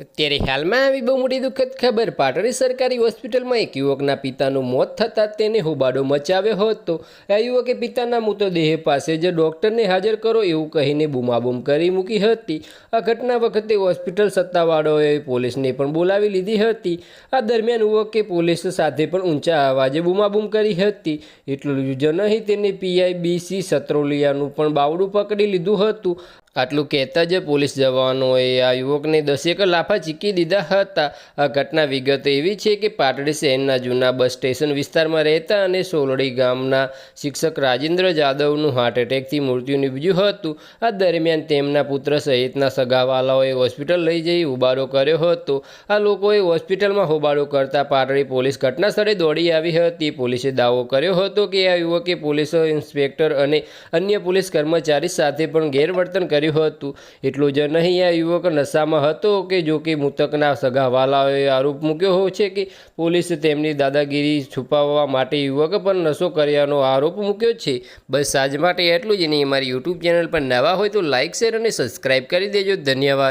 ત્યારે હાલમાં આવી બહુ મોટી દુઃખદ ખબર. પાટડી સરકારી હોસ્પિટલમાં એક યુવકના પિતાનું મોત થતાં તેને હોબાળો મચાવ્યો હતો. આ યુવકે પિતાના મૃતદેહ પાસે જ ડૉક્ટરને હાજર કરો એવું કહીને બૂમાબૂમ કરી મૂકી હતી. આ ઘટના વખતે હોસ્પિટલ સત્તાવાળાઓએ પોલીસને પણ બોલાવી લીધી હતી. આ દરમિયાન યુવકે પોલીસ સાથે પણ ઊંચા અવાજે બૂમાબૂમ કરી હતી. એટલું જ નહીં, તેને પીઆઈબીસી સત્રોલિયાનું પણ બાવડું પકડી લીધું હતું. આટલું કહેતા જ પોલીસ જવાનોએ આ યુવકને દસેક લાફા ચીકી દીધા હતા. આ ઘટના વિગત એવી છે કે પાટડી શહેરના જૂના બસ સ્ટેશન વિસ્તારમાં રહેતા અને સોલડી ગામના શિક્ષક રાજેન્દ્ર જાદવનું હાર્ટ એટેકથી મૃત્યુ નીપજ્યું હતું. આ દરમિયાન તેમના પુત્ર સહિતના સગાવાલાઓએ હોસ્પિટલ લઈ જઈ હોબાળો કર્યો હતો. આ લોકોએ હોસ્પિટલમાં હોબાળો કરતા પાટડી પોલીસ ઘટના સ્થળે દોડી આવી હતી. પોલીસે દાવો કર્યો હતો કે આ યુવકે પોલીસ ઇન્સ્પેક્ટર અને અન્ય પોલીસ કર્મચારી સાથે પણ ગેરવર્તન કર્યું હતું. એટલું જ નહીં, આ યુવક નશામાં હતો કે જો કે મૃતકના સગાવાલાઓએ આરોપ મૂક્યો છે કે પોલીસ તેમની દાદાગીરી છુપાવવા માટે યુવક પર નશો કર્યાનો આરોપ મૂક્યો છે. બસ આજ માટે એટલું જ નહીં. અમારી યુટ્યુબ ચેનલ પર નવા હોય તો લાઇક શેર અને સબસ્ક્રાઈબ કરી દેજો. ધન્યવાદ.